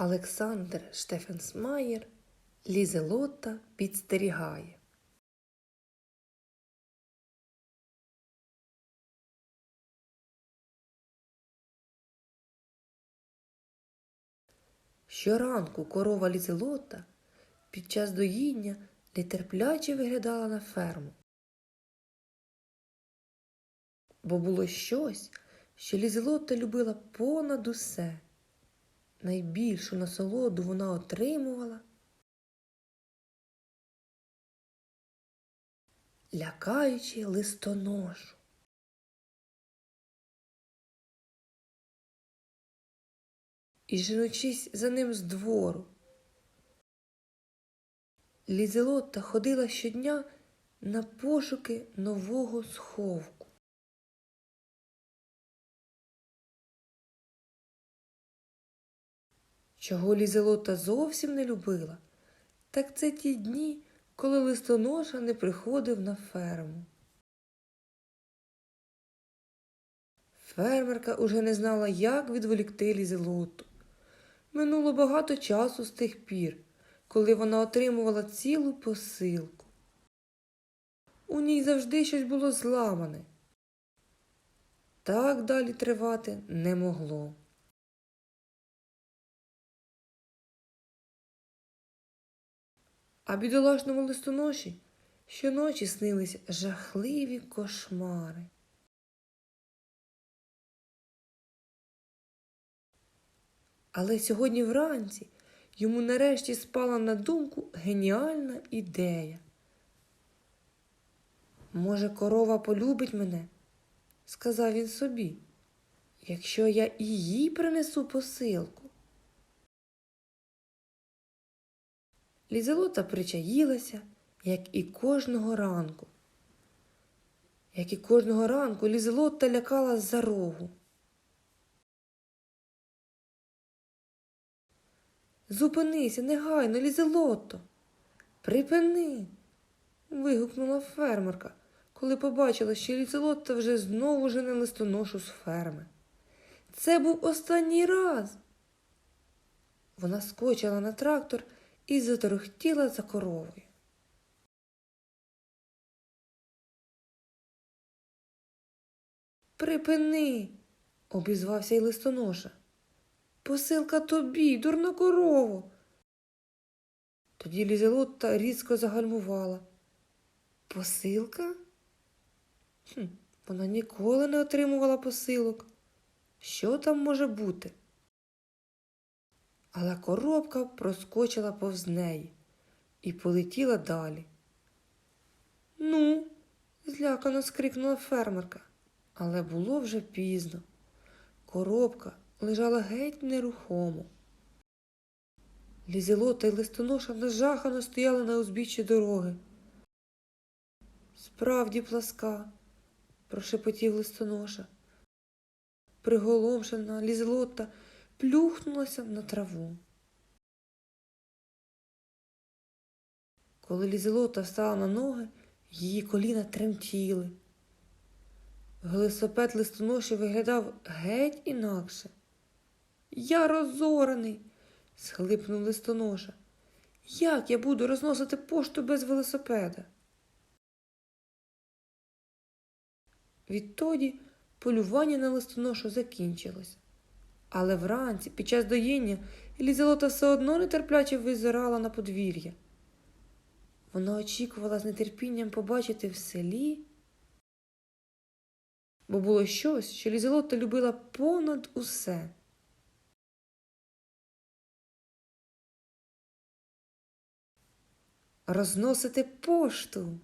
Олександр Штефенсмаєр Лізелота підстерігає. Щоранку корова Лізелота під час доїння нетерпляче виглядала на ферму. Бо було щось, що Лізелота любила понад усе. Найбільшу насолоду вона отримувала, лякаючи листоношу. І женучись за ним з двору. Лізелота ходила щодня на пошуки нового сховку. Чого Лізелота зовсім не любила, так це ті дні, коли листоноша не приходив на ферму. Фермерка уже не знала, як відволікти Лізелоту. Минуло багато часу з тих пір, коли вона отримувала цілу посилку. У ній завжди щось було зламане. Так далі тривати не могло. А бідолашному листоноші щоночі снились жахливі кошмари. Але сьогодні вранці йому нарешті спала на думку геніальна ідея. Може, корова полюбить мене, сказав він собі, якщо я їй принесу посилку. Лізелота причаїлася, як і кожного ранку. Як і кожного ранку Лізелота лякала за рогу. Зупинися, негайно, Лізелото. Припини. вигукнула фермерка, коли побачила, що Лізелота вже знову жене листоношу з ферми. Це був останній раз. Вона скочила на трактор і заторохтіла за коровою. Припини, обізвався й листоноша. Посилка тобі, дурна корово. Тоді Лізелотта різко загальмувала. Посилка? Хм, Вона ніколи не отримувала посилок. Що там може бути? Але коробка проскочила повз неї і полетіла далі. Ну, злякано скрикнула фермерка, але було вже пізно. Коробка лежала геть нерухомо. Лізелота й листоноша нажахано стояли на узбіччі дороги. Справді пласка, прошепотів листоноша. Приголомшена Лізелота плюхнулася на траву. Коли Лізелота встала на ноги, її коліна тремтіли. Велосипед листоноші виглядав геть інакше. Я розорений, схлипнув листоноша. Як я буду розносити пошту без велосипеда? Відтоді полювання на листоношу закінчилось. Але вранці, під час доїння, Елізелота все одно нетерпляче визирала на подвір'я. Вона очікувала з нетерпінням побачити в селі, бо було щось, що Лізелота любила понад усе. Розносити пошту.